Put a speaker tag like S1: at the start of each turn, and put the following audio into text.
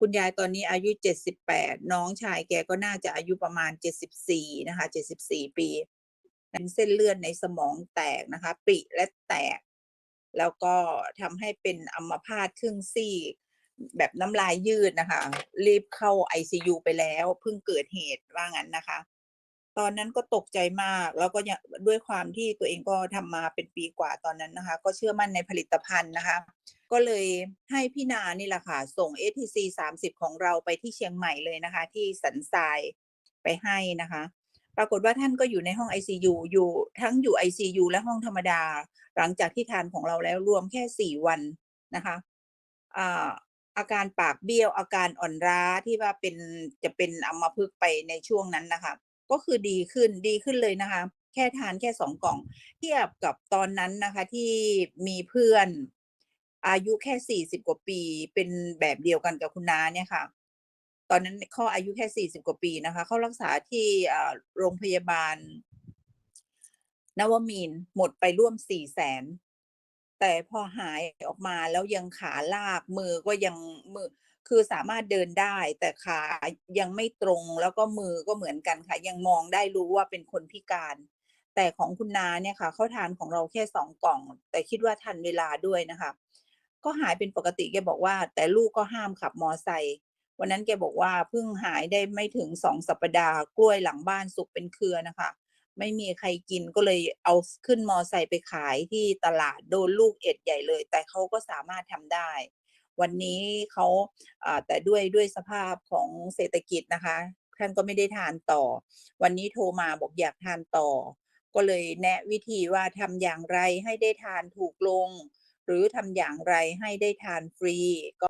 S1: คุณยายตอนนี้อายุ 78 น้องชายแกก็น่าจะอายุประมาณ 74 นะคะ 74 ปีเป็นเส้นเลือดในสมองแตกนะคะปริและแตก แล้วก็ทำให้เป็นอัมพาตครึ่งซีกแบบน้ำลายยืดนะคะ รีบเข้า ICU ไปแล้วเพิ่งเกิดเหตุว่างั้นนะคะ ตอนนั้นก็ตกใจมากแล้วก็ด้วยความที่ตัวเองก็ทำมาเป็นปีกว่าตอนนั้นนะคะ ก็เชื่อมั่นในผลิตภัณฑ์นะคะ ก็เลยให้พี่นานี่แหละค่ะ ส่ง ATC 30 ของเราไปที่เชียงใหม่เลยนะคะ ที่สันทรายไปให้นะคะ ปรากฏว่าท่านก็อยู่ในห้อง ICU อยู่ทั้งอยู่ ICU และห้องธรรมดา หลังจากที่ทานของเราแล้วรวมแค่ 4 วันนะคะอาการปากเบี้ยวอาการอ่อนล้าที่ว่าเป็นจะเป็นอัมพฤกษ์ไปในช่วงนั้นนะคะ ก็คือดีขึ้นดีขึ้นเลยนะคะ แค่ทานแค่2กล่อง เทียบกับตอนนั้นนะคะที่มีเพื่อน อายุแค่40กว่าปี เป็นแบบเดียวกันกับคุณน้าเนี่ยค่ะ ตอนนั้นเขาอายุแค่40กว่าปีนะคะเขารักษาที่โรงพยาบาล นวมินต์หมดไปร่วม400,000แต่พอหายออกมาแล้วยังขาลากมือก็ยังมือคือสามารถเดินได้ แต่ขายังไม่ตรงแล้วก็มือก็เหมือนกันค่ะ ยังมองได้รู้ว่าเป็นคนพิการ แต่ของคุณน้าเนี่ยค่ะเขาทานของเราแค่2กล่อง แต่คิดว่าทันเวลาด้วยนะคะ ก็หายเป็นปกติแกบอกว่า แต่ลูกก็ห้ามขับมอไซค์วันนั้นแกบอกว่าเพิ่งหายได้ไม่ถึง2สัปดาห์กล้วยหลังบ้านสุกเป็นเครือนะคะ ไม่มีใครกินก็เลยเอาขึ้นมอไซค์ไปขายที่ตลาดโดนลูกเอ็ดใหญ่เลย แต่เขาก็สามารถทำได้ วันนี้เขาอ่าแต่ด้วยด้วยสภาพของเศรษฐกิจนะคะท่านก็ไม่ได้ทานต่อ วันนี้โทรมาบอกอยากทานต่อ ก็เลยแนะวิธีว่าทำอย่างไรให้ได้ทานถูกลง หรือทำอย่างไรให้ได้ทานฟรีก็